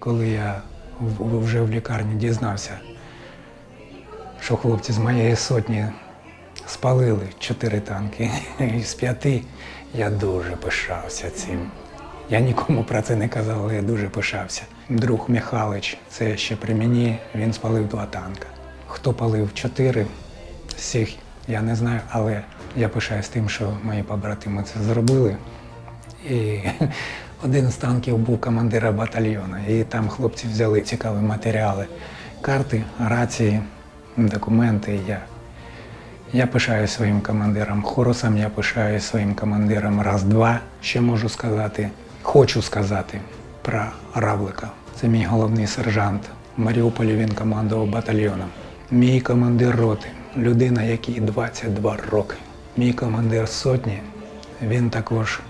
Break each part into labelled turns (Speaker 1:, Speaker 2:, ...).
Speaker 1: Коли я вже в лікарні дізнався, що хлопці з моєї сотні спалили чотири танки із п'яти, я дуже пишався цим. Я нікому про це не казав, але я дуже пишався. Друг Михайлович, це ще при мені, він спалив два танка. Хто палив чотири з всіх, я не знаю, але я пишаюсь тим, що мої побратими це зробили. І один з танків був командира батальйону. І там хлопці взяли цікаві матеріали, карти, рації, документи. Я, я пишаюсь своїм командиром Хоросом, я пишаюсь своїм командиром раз-два. Ще можу сказати, хочу сказати про Равлика. Це мій головний сержант. В Маріуполі він командував батальйоном. Мій командир роти, людина, якій 22 роки. Мій командир сотні, він також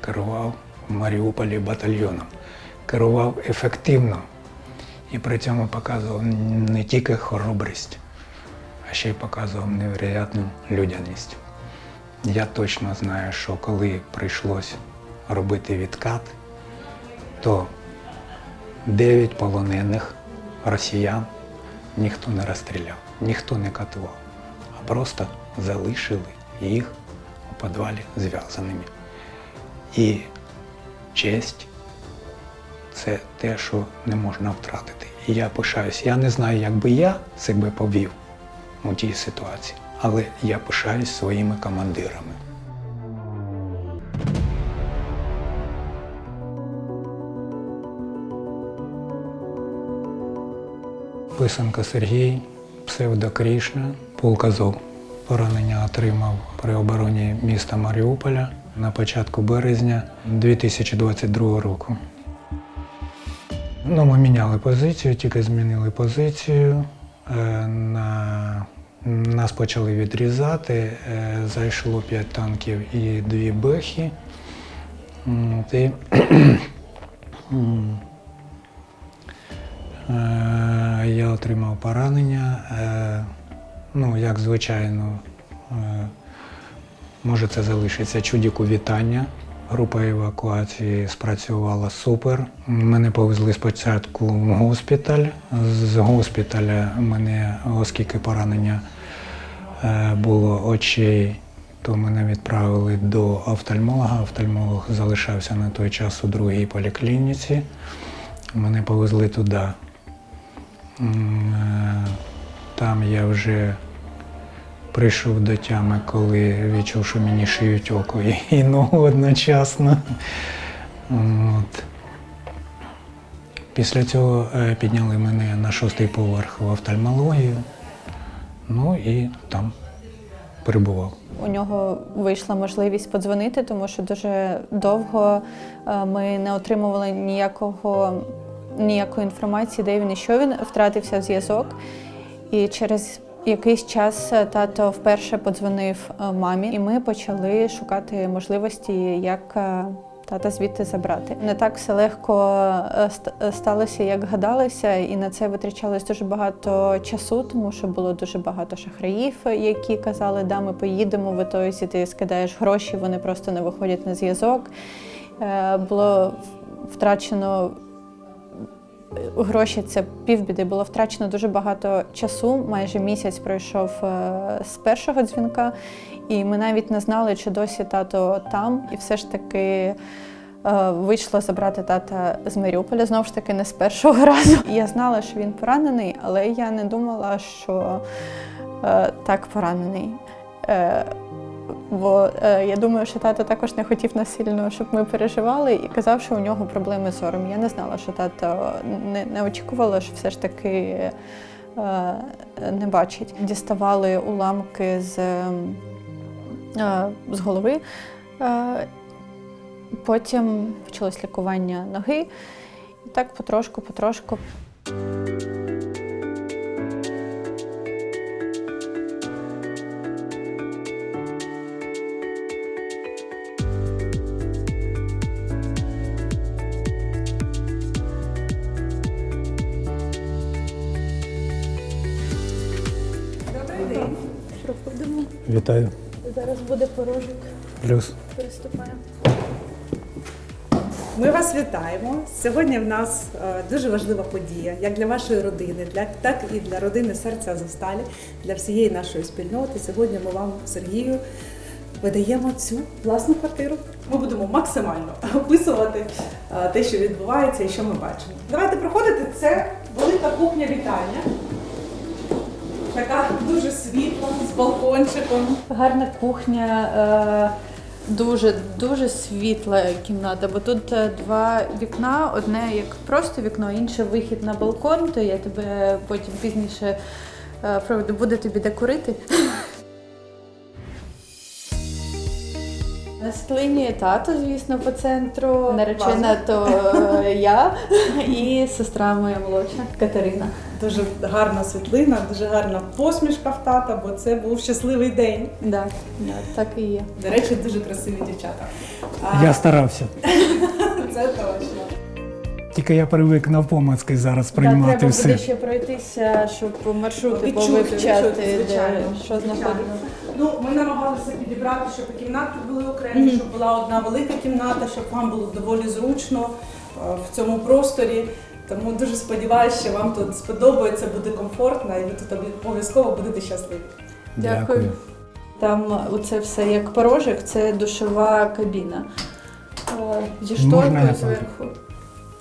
Speaker 1: керував Маріуполі батальйоном. Керував ефективно і при цьому показував не тільки хоробрість, а ще й показував невероятну людяність. Я точно знаю, що коли прийшлось робити відкат, то дев'ять полонених росіян ніхто не розстріляв, ніхто не катував, а просто залишили їх у підвалі зв'язаними. І честь це те, що не можна втратити. І я пишаюсь. Я не знаю, як би я себе повів у тій ситуації, але я пишаюсь своїми командирами. Писанка Сергій, псевдо Крішна, полк Азов. Поранення отримав при обороні міста Маріуполя на початку березня 2022 року. Ну, ми міняли позицію, тільки змінили позицію. Е, На... Нас почали відрізати. Е, Зайшло 5 танків і 2 бехи. І... Е, Я отримав поранення. Ну, як звичайно, може це залишиться чудіку вітання. Група евакуації спрацювала супер. Мене повезли спочатку в госпіталь. З госпіталя мене, оскільки поранення е, було очей, то мене відправили до офтальмолога. Офтальмолог залишався на той час у другій поліклініці. Мене повезли туди. Е, Там я вже прийшов до тями, коли відчув, що мені шиють око і, ногу одночасно. От. Після цього е, підняли мене на шостий поверх в офтальмологію. Ну і там перебував.
Speaker 2: У нього вийшла можливість подзвонити, тому що дуже довго е, ми не отримували ніякого, ніякої інформації, де він і що він втратився зв'язок. І через якийсь час е, тато вперше подзвонив е, мамі, і ми почали шукати можливості, як е, тата звідти забрати. Не так все легко ст- сталося, як гадалося, і на це витрачалось дуже багато часу, тому що було дуже багато шахраїв, які казали, да, ми поїдемо, в ітозі ти скидаєш гроші, вони просто не виходять на зв'язок. Було втрачено гроші це півбіди. Було втрачено дуже багато часу. Майже місяць пройшов е, з першого дзвінка, і ми навіть не знали, чи досі тато там. І все ж таки е, вийшло забрати тата з Маріуполя. Знову ж таки, не з першого разу. Я знала, що він поранений, але я не думала, що е, так поранений. Е, Бо е, я думаю, що тато також не хотів нас сильно, щоб ми переживали, і казав, що у нього проблеми з зором. Я не знала, що тато не, не очікувала, що все ж таки е, не бачить. Діставали уламки з, е, з голови. Е, потім почалось лікування ноги. І так потрошку,
Speaker 1: Вітаю.
Speaker 2: Зараз буде порожок.
Speaker 1: Плюс.
Speaker 2: Переступаємо.
Speaker 3: Ми вас вітаємо. Сьогодні в нас е, дуже важлива подія, як для вашої родини, так і для родини серця Азовсталі, для всієї нашої спільноти. Сьогодні ми вам, Сергію, видаємо цю власну квартиру. Ми будемо максимально описувати е, те, що відбувається і що ми бачимо. Давайте проходити. Це велика кухня вітальня. Така дуже світла, з балкончиком.
Speaker 2: Гарна кухня, е, дуже дуже світла кімната, бо тут е, два вікна: одне як просто вікно, інше вихід на балкон, то я тебе потім пізніше е, проведу, буде тобі де курити. На світлині тато, звісно, по центру. Наречена то е, я і сестра моя молодша Катерина.
Speaker 3: Дуже гарна світлина, дуже гарна посмішка в тата, бо це був щасливий день.
Speaker 2: Да, да, так і є.
Speaker 3: До речі, дуже красиві дівчата. А,
Speaker 1: Я старався.
Speaker 3: Це точно.
Speaker 1: Тільки я привик навпомацки зараз
Speaker 2: Да,
Speaker 1: приймати
Speaker 2: треба
Speaker 1: все.
Speaker 2: буде ще пройтися, щоб маршрути повивчати,
Speaker 3: відчути,
Speaker 2: де
Speaker 3: звичайно,
Speaker 2: що знаходиться.
Speaker 3: Ну, ми намагалися підібрати, щоб кімнати були окремі, щоб була одна велика кімната, щоб вам було доволі зручно е, в цьому просторі. Тому дуже сподіваюся, що вам тут сподобається, буде комфортно, і ви тут обов'язково будете щасливі.
Speaker 2: Дякую. Там оце все як порожик, це душова кабіна. Е, Зі шторкою зверху.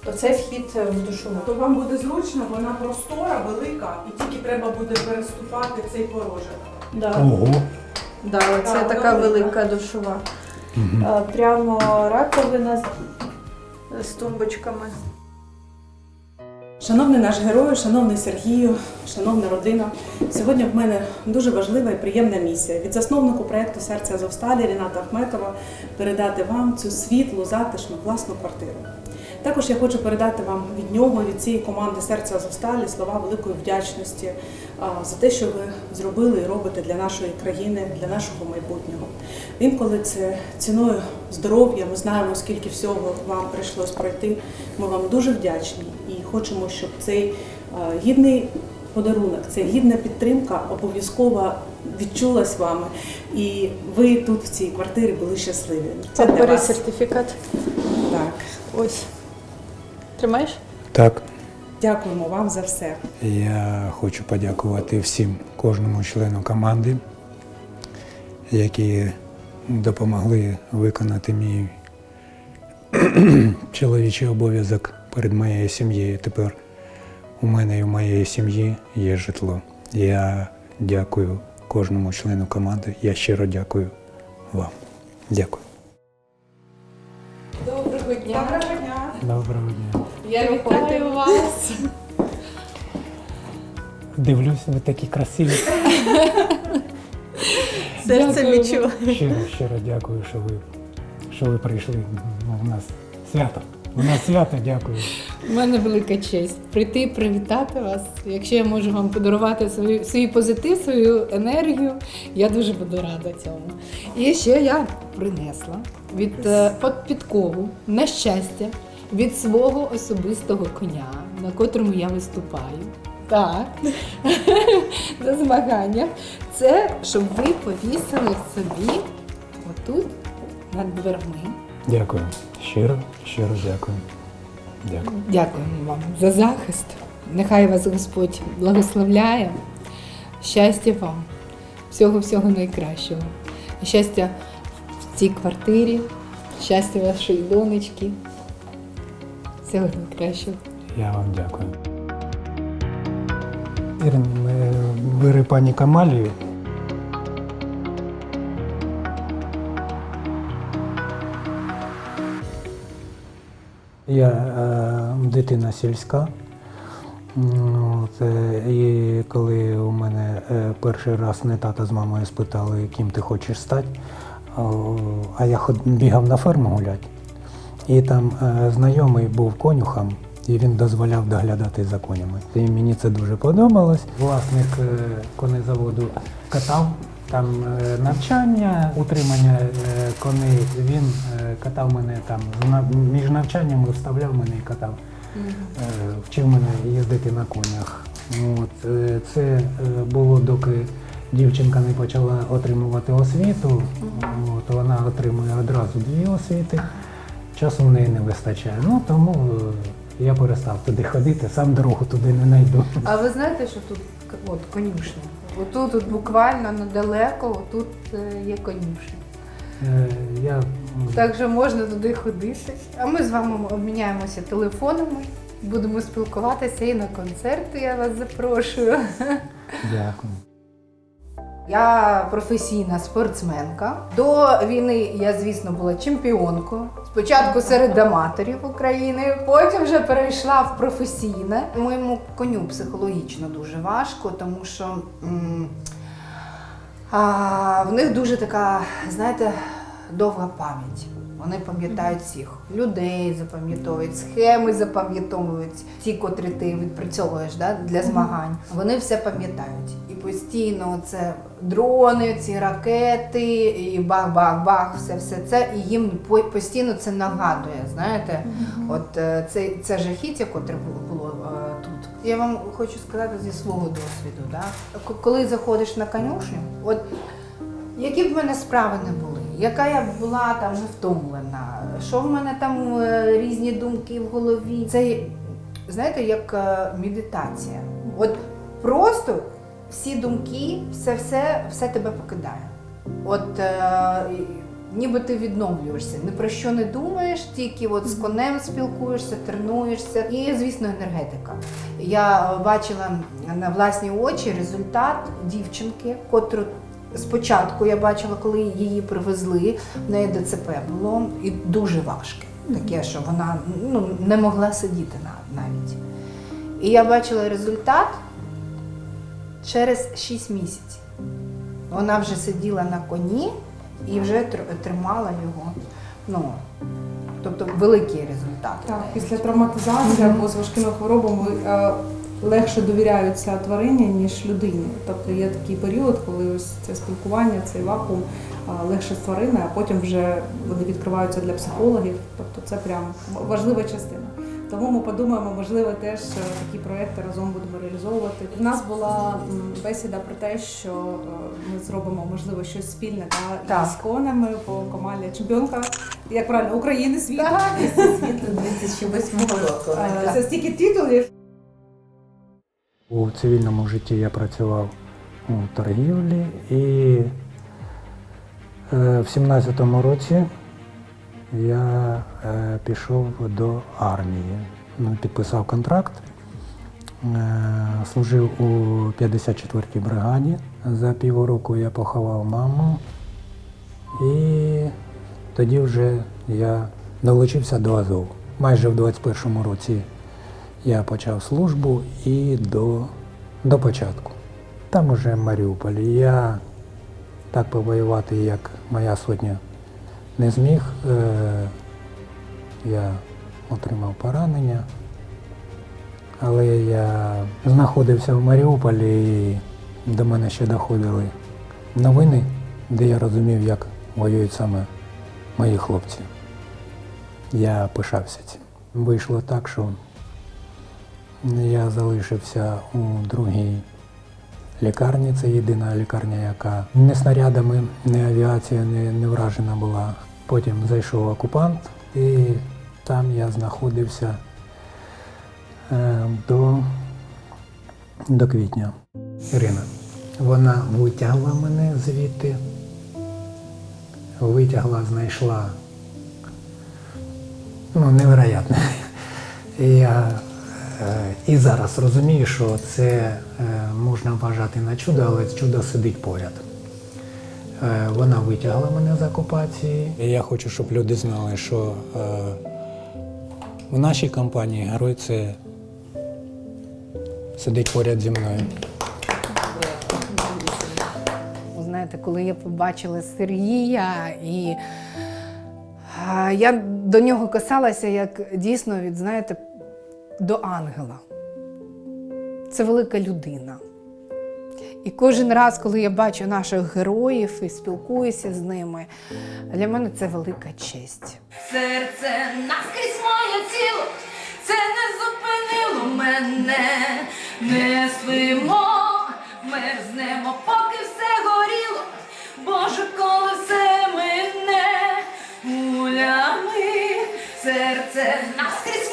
Speaker 2: Оце вхід в душову.
Speaker 3: То вам буде зручно, вона простора, велика, і тільки треба буде переступати цей порожок.
Speaker 2: Да.
Speaker 1: Ого.
Speaker 2: Да, це
Speaker 3: Так,
Speaker 2: така
Speaker 3: велика.
Speaker 2: душова.
Speaker 1: Мгм.
Speaker 2: Е, Прямо раковина з- з тумбочками.
Speaker 3: Шановний наш герой, шановний Сергію, шановна родина. Сьогодні в мене дуже важлива і приємна місія від засновнику проєкту Серця Азовсталі Ріната Ахметова передати вам цю світлу, затишну власну квартиру. Також я хочу передати вам від нього, від цієї команди Серця Азовсталі слова великої вдячності за те, що ви зробили і робите для нашої країни, для нашого майбутнього. Інколи це ціною здоров'я. Ми знаємо, скільки всього вам прийшлось пройти. Ми вам дуже вдячні і хочемо, щоб цей гідний подарунок, ця гідна підтримка обов'язково відчулась вами, і ви тут в цій квартирі були щасливі. Це для вас.
Speaker 2: сертифікат.
Speaker 3: Так.
Speaker 2: Ось. Тримаєш?
Speaker 1: Так.
Speaker 3: Дякуємо вам за все.
Speaker 1: Я хочу подякувати всім, кожному члену команди, які допомогли виконати мій чоловічий обов'язок перед моєю сім'єю. Тепер у мене і в моєї сім'ї є житло. Я дякую кожному члену команди. Я щиро дякую вам. Дякую.
Speaker 2: Доброго дня.
Speaker 3: Доброго дня.
Speaker 1: Доброго дня.
Speaker 2: Я вітаю вас.
Speaker 1: Дивлюсь, ви такі красиві.
Speaker 2: Серце відчула.
Speaker 1: Щиро, щиро дякую, що ви, що ви прийшли. Ну, У нас свято. У нас свято, дякую.
Speaker 4: У мене велика честь прийти привітати вас. Якщо я можу вам подарувати свою, свій позитив, свою енергію, я дуже буду рада цьому. І ще я принесла від е, підкову на щастя від свого особистого коня, на котрому я виступаю. Так, на змаганнях. Це щоб ви повісили собі отут над дверми.
Speaker 1: Дякую. Щиро, щиро дякую. Дякую.
Speaker 4: Дякуємо вам за захист. Нехай вас Господь благословляє. Щастя вам, всього-всього найкращого. Щастя в цій квартирі, щастя вашої донечки. Всього найкращого.
Speaker 1: Я вам дякую. Ірин, е, бери пані Камалію. Я е, дитина сільська. От, е, і коли у мене е, перший раз не тата з мамою спитали, ким ти хочеш стати, а я бігав на ферму гуляти. І там е, знайомий був конюхом, і він дозволяв доглядати за конями. І мені це дуже подобалось. Власник е, конезаводу катав там е, навчання, утримання коней. Він катав мене там між навчаннями, вставляв мене і катав. Вчив мене їздити на конях. От, це було доки дівчинка не почала отримувати освіту. От, вона отримує одразу дві освіти. Часу в неї не вистачає. Ну тому е, я перестав туди ходити, сам дорогу туди не знайду.
Speaker 4: А ви знаєте, що тут от конюшня? Отут от буквально недалеко, тут е, є конюшня.
Speaker 1: Е, Я
Speaker 4: Так що можна туди ходити. А ми з вами обміняємося телефонами, будемо спілкуватися і на концерти я вас запрошую.
Speaker 1: дякую.
Speaker 4: Я професійна спортсменка. До війни я, звісно, була чемпіонкою. Спочатку серед аматорів України, потім вже перейшла в професійне. Моєму коню психологічно дуже важко, тому що м, а, в них дуже така, знаєте, довга пам'ять. Вони пам'ятають всіх людей, запам'ятовують схеми, запам'ятовують ті, котрі ти відпрацьовуєш да, для змагань. Вони все пам'ятають. І постійно це дрони, ці ракети, і бах-бах-бах, все все це. І їм постійно це нагадує. Знаєте, от е, це, це жахіття, котре було, було е, тут. Я вам хочу сказати зі свого досвіду. Да? Коли заходиш на конюшню, от які б в мене справи не були, яка я була там не втомлена, що в мене там е, різні думки в голові. Це, знаєте, як е, медитація. От просто всі думки, все, все, все тебе покидає. От е, ніби ти відновлюєшся, ні про що не думаєш, тільки от з конем спілкуєшся, тренуєшся. І, звісно, енергетика. Я бачила на власні очі результат дівчинки, котру спочатку я бачила, коли її привезли, в неї ДЦП було і дуже важке. Таке, що вона ну, не могла сидіти навіть. І я бачила результат через 6 місяців. Вона вже сиділа на коні і вже тримала його. Ну, тобто великий результат.
Speaker 3: Так, після травматизації або з важкими хворобами е, легше довіряються тварині, ніж людині. Тобто є такий період, коли ось це спілкування, цей вакуум легше з твариною, а потім вже вони відкриваються для психологів. Тобто це прям важлива частина. Тому ми подумаємо, можливо, теж е, такі проекти разом будемо реалізовувати. У нас була бесіда про те, що е, ми зробимо можливо щось спільне та
Speaker 4: Так.
Speaker 3: з конами по команді чемпіонка, як правильно, України світу.
Speaker 4: Світло 2008 року.
Speaker 3: Е, Це стільки титулів.
Speaker 1: У цивільному житті я працював у торгівлі і е, в 17-му році я е, пішов до армії. Ну, Підписав контракт, е, служив у 54-й бригаді. За півроку я поховав маму і тоді вже я долучився до Азов. Майже в 21-му році я почав службу і до, до початку. Там уже в Маріуполі. Я так повоювати, як моя сотня, не зміг. Е, я отримав поранення, але я знаходився в Маріуполі і до мене ще доходили новини, де я розумів, як воюють саме мої хлопці. Я пишався цим. Вийшло так, що я залишився у другій лікарні. Це єдина лікарня, яка не снарядами, не авіація не, не вражена була. Потім зайшов окупант, і там я знаходився е, до, до квітня. Ірина. Вона витягла мене звідти, витягла, знайшла. Ну, невероятно. Я і зараз розумію, що це е, можна вважати на чудо, але чудо сидить поряд. Е, Вона витягла мене з окупації. Я хочу, щоб люди знали, що е, в нашій компанії герой це сидить поряд зі мною.
Speaker 4: Знаєте, коли я побачила Сергія, і я до нього касалася як дійсно від, знаєте, до ангела. Це велика людина. І кожен раз, коли я бачу наших героїв і спілкуюся з ними, для мене це велика честь.
Speaker 5: Серце наскрізь моє тіло, це не зупинило мене, не спимо, мерзнемо, поки все горіло, Боже, коли все мине, гулями серце наскрізь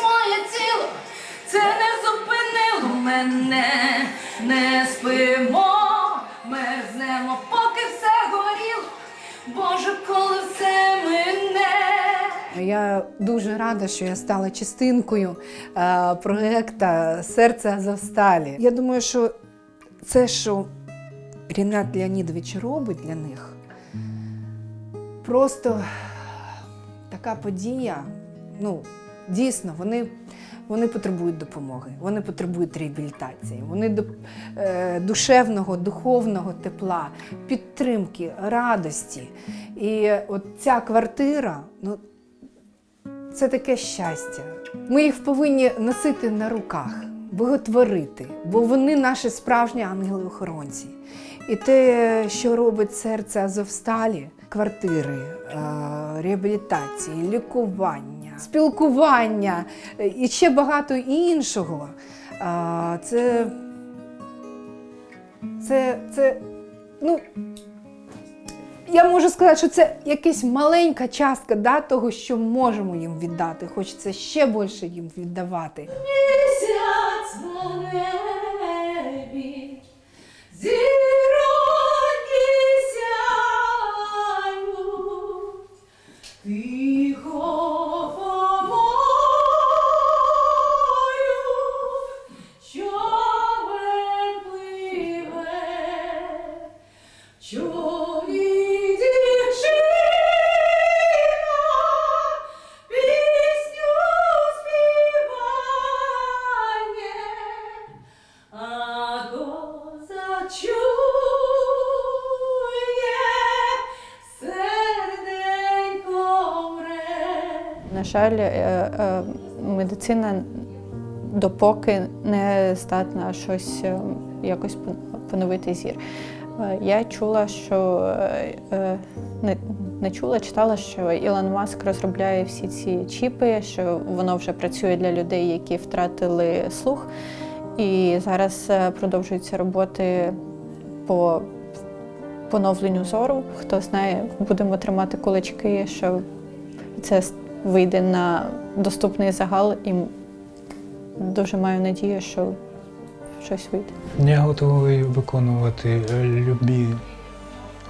Speaker 5: це не зупинило мене, не спимо, мерзнемо, поки все горіло. Боже, коли все мине.
Speaker 4: Я дуже рада, що я стала частинкою е, проекту Серце Азовсталі. Я думаю, що це, що Рінат Леонідович робить для них, просто така подія. Ну, дійсно, вони, вони потребують допомоги, вони потребують реабілітації, вони до, е, душевного, духовного тепла, підтримки, радості. І от ця квартира, ну, це таке щастя. Ми їх повинні носити на руках, боготворити, бо вони наші справжні ангели-охоронці. І те, що робить серце Азовсталі, квартири, е, реабілітації, лікування, спілкування і ще багато іншого. е, Це, це, це, ну, я можу сказати, що це якась маленька частка да, того, що можемо їм віддати. Хочеться ще більше їм віддавати.
Speaker 5: Місяць на
Speaker 2: На жаль, е, е, медицина допоки не здатна щось е, якось поновити зір. Я чула, що не, не чула, читала, що Ілон Маск розробляє всі ці чіпи, що воно вже працює для людей, які втратили слух. І зараз е, продовжуються роботи по поновленню зору. Хто знає, будемо тримати кулачки, що це вийде на доступний загал, і дуже маю надію, що щось вийде.
Speaker 1: Я готовий виконувати любі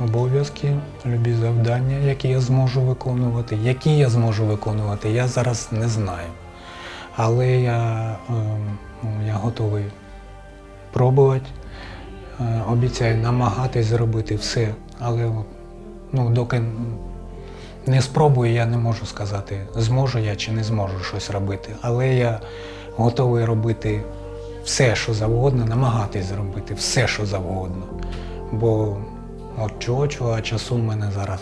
Speaker 1: обов'язки, любі завдання, які я зможу виконувати. Які я зможу виконувати, я зараз не знаю. Але я, ем, я готовий пробувати. Е, Обіцяю намагатись зробити все, але ну, доки не спробую, я не можу сказати, зможу я чи не зможу щось робити. Але я готовий робити все, що завгодно, намагатись зробити все, що завгодно. Бо от чого, чого, а часу в мене зараз